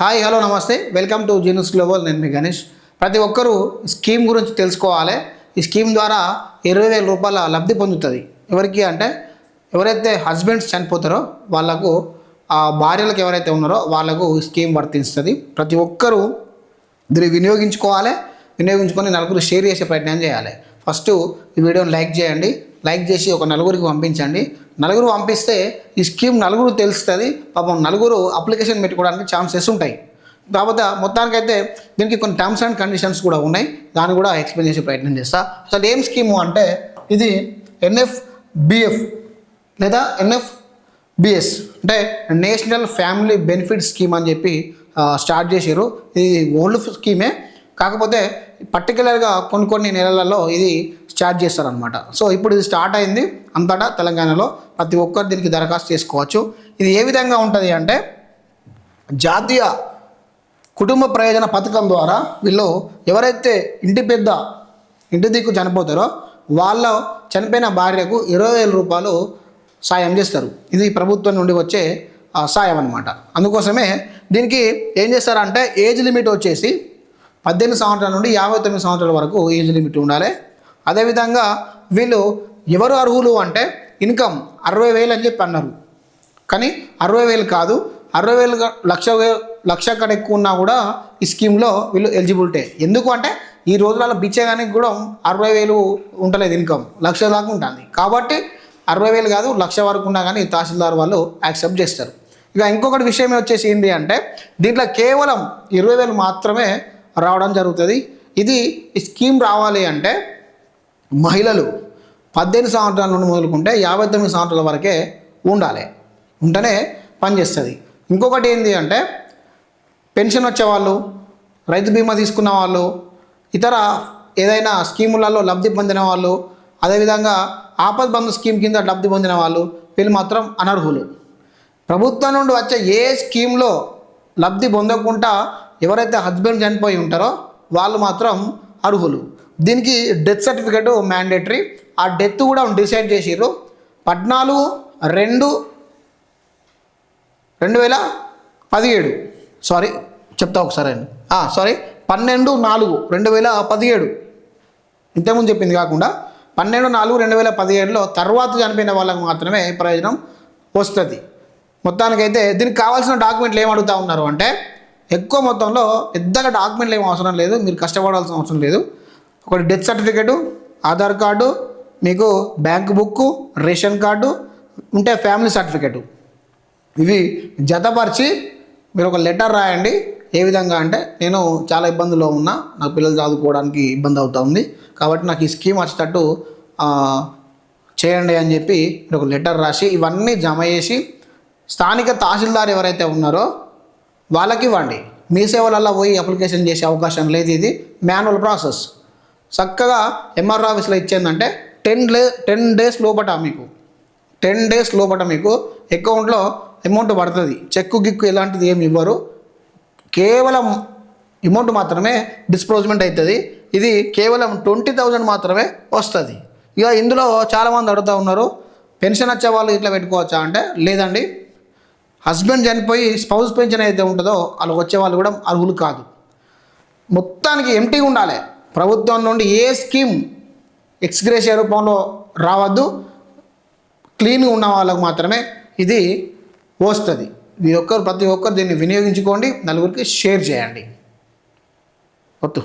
Hi hello నమస్తే. Welcome to genus global. నేను మీ గణేష్. ప్రతి ఒక్కరూ స్కీమ్ గురించి తెలుసుకోవాలి. ఈ స్కీమ్ ద్వారా ఇరవై వేల రూపాయల లబ్ధి పొందుతుంది. ఎవరికి అంటే ఎవరైతే హస్బెండ్స్ చనిపోతారో వాళ్ళకు ఆ భార్యలకు ఎవరైతే ఉన్నారో వాళ్ళకు ఈ స్కీమ్ వర్తిస్తుంది. ప్రతి ఒక్కరూ దీన్ని వినియోగించుకోవాలి. వినియోగించుకొని నలుగురు షేర్ చేసే ప్రయత్నం చేయాలి. ఫస్ట్ ఈ వీడియోని లైక్ చేయండి. లైక్ చేసి ఒక నలుగురికి పంపించండి. నలుగురు పంపిస్తే ఈ స్కీమ్ నలుగురు తెలుస్తుంది. పాపం నలుగురు అప్లికేషన్ పెట్టుకోవడానికి ఛాన్సెస్ ఉంటాయి. కాకపోతే మొత్తానికైతే దీనికి కొన్ని టర్మ్స్ అండ్ కండిషన్స్ కూడా ఉన్నాయి. దాన్ని కూడా ఎక్స్ప్లెయిన్ చేసే ప్రయత్నం చేస్తా. అసలు ఏం స్కీము అంటే ఇది ఎన్ఎఫ్ బిఎఫ్ లేదా ఎన్ఎఫ్ బిఎస్ అంటే నేషనల్ ఫ్యామిలీ బెనిఫిట్ స్కీమ్ అని చెప్పి స్టార్ట్ చేశారు ఇది ఓల్డ్ స్కీమే. కాకపోతే పర్టికులర్గా కొన్ని కొన్ని నెలలలో ఇది స్టార్ట్ చేస్తారనమాట సో ఇప్పుడు ఇది స్టార్ట్ అయింది అంతటా తెలంగాణలో ప్రతి ఒక్కరు దీనికి దరఖాస్తు చేసుకోవచ్చు. ఇది ఏ విధంగా ఉంటుంది అంటే జాతీయ కుటుంబ ప్రయోజన పథకం ద్వారా వీళ్ళు ఎవరైతే ఇంటి పెద్ద ఇంటి దిక్కు చనిపోతారో వాళ్ళ చనిపోయిన భార్యకు ఇరవై వేల రూపాయలు సాయం చేస్తారు. ఇది ప్రభుత్వం నుండి వచ్చే ఆ, సాయం అనమాట అందుకోసమే దీనికి ఏం చేస్తారంటే ఏజ్ లిమిట్ వచ్చేసి పద్దెనిమిది సంవత్సరాల నుండి యాభై తొమ్మిది సంవత్సరాల వరకు ఏజ్ లిమిట్ ఉండాలి. అదేవిధంగా వీళ్ళు ఎవరు అర్హులు అంటే ఇన్కమ్ అరవై వేలు అని చెప్పి అన్నారు. కానీ అరవై వేలు కాదు. అరవై వేలు లక్ష లక్ష కన్నా ఎక్కువ ఉన్నా కూడా ఈ స్కీమ్లో వీళ్ళు ఎలిజిబిలిటీ. ఎందుకు అంటే ఈ రోజులలో బిచ్చేగానికి కూడా అరవై వేలు ఉండలేదు ఇన్కమ్. లక్ష దాకా ఉంటుంది. కాబట్టి అరవై వేలు కాదు లక్ష వరకు ఉన్నా కానీ తహసీల్దార్ వాళ్ళు యాక్సెప్ట్ చేస్తారు. ఇక ఇంకొకటి విషయం వచ్చేసి ఏంటి అంటే దీంట్లో కేవలం ఇరవై వేలు మాత్రమే రావడం జరుగుతుంది. ఇది ఈ స్కీమ్ రావాలి అంటే మహిళలు పద్దెనిమిది సంవత్సరాల నుండి మొదలుకుంటే యాభై తొమ్మిది సంవత్సరాల వరకే ఉండాలి. ఉంటేనే పనిచేస్తుంది ఇంకొకటి ఏంటి అంటే పెన్షన్ వచ్చేవాళ్ళు రైతు బీమా తీసుకున్న వాళ్ళు ఇతర ఏదైనా స్కీములలో లబ్ధి పొందిన వాళ్ళు అదేవిధంగా ఆపద్ బంధు స్కీమ్ కింద లబ్ధి పొందిన వాళ్ళు వీళ్ళు మాత్రం అనర్హులు. ప్రభుత్వం నుండి వచ్చే ఏ స్కీమ్లో లబ్ధి పొందకుండా ఎవరైతే హస్బెండ్ చనిపోయి ఉంటారో వాళ్ళు మాత్రం అర్హులు. దీనికి డెత్ సర్టిఫికేట్ మ్యాండేటరీ ఆ డెత్ కూడా డిసైడ్ చేసిర్రు. పద్నాలుగు రెండు రెండు వేల పదిహేడు. సారీ చెప్తా ఒకసారి అండి. సారీ పన్నెండు నాలుగు రెండు వేల పదిహేడు. ఇంతకుముందు చెప్పింది కాకుండా పన్నెండు నాలుగు రెండు వేల పదిహేడులో తర్వాత చనిపోయిన వాళ్ళకు మాత్రమే ప్రయోజనం వస్తుంది. మొత్తానికైతే దీనికి కావాల్సిన డాక్యుమెంట్లు ఏమడుగుతా ఉన్నారు అంటే ఎక్కువ మొత్తంలో పెద్దగా డాక్యుమెంట్లు ఏం అవసరం లేదు మీరు కష్టపడాల్సిన అవసరం లేదు. ఒకటి డెత్ సర్టిఫికేటు ఆధార్ కార్డు మీకు బ్యాంక్ బుక్ రేషన్ కార్డు ఉంటే ఫ్యామిలీ సర్టిఫికేటు. ఇవి జతపరిచి మీరు ఒక లెటర్ రాయండి. ఏ విధంగా అంటే నేను చాలా ఇబ్బందుల్లో ఉన్నా నా పిల్లలు చదువుకోవడానికి ఇబ్బంది అవుతా ఉంది. కాబట్టి నాకు ఈ స్కీమ్ వచ్చేటట్టు చేయండి అని చెప్పి మీరు ఒక లెటర్ రాసి ఇవన్నీ జమ చేసి స్థానిక తహసీల్దార్ ఎవరైతే ఉన్నారో వాళ్ళకి ఇవ్వండి మీ సేవలల్లో పోయి అప్లికేషన్ చేసే అవకాశం లేదు ఇది. Manual process. చక్కగా ఎంఆర్ ఆఫీస్లో ఇచ్చిందంటే టెన్ డే టెన్ డేస్ లోపట మీకు. టెన్ డేస్ లోపట మీకు అకౌంట్లో అమౌంట్ పడుతుంది. చెక్కు గిక్కు ఎలాంటిది ఏమి ఇవ్వరు. కేవలం అమౌంట్ మాత్రమే డిస్పోజ్మెంట్ అవుతుంది. ఇది కేవలం ట్వంటీ థౌజండ్ మాత్రమే వస్తుంది. ఇక ఇందులో చాలామంది అడుగుతూ ఉన్నారు పెన్షన్ వచ్చే వాళ్ళు ఇట్లా పెట్టుకోవచ్చా? అంటే లేదండి. హస్బెండ్ చనిపోయి స్పౌస్ పెన్షన్ అయితే ఉంటుందో వాళ్ళు వచ్చే వాళ్ళు కూడా అర్హులు కాదు. మొత్తానికి ఎంటీ ఉండాలి. ప్రభుత్వం నుండి ఏ స్కీమ్ ఎక్స్గ్రేషియా రూపంలో రావద్దు. క్లీన్గా ఉన్న వాళ్ళకు మాత్రమే ఇది వస్తుంది. ఇది ఒక్కరు ప్రతి ఒక్కరు దీన్ని వినియోగించుకోండి. నలుగురికి షేర్ చేయండి. వద్దు.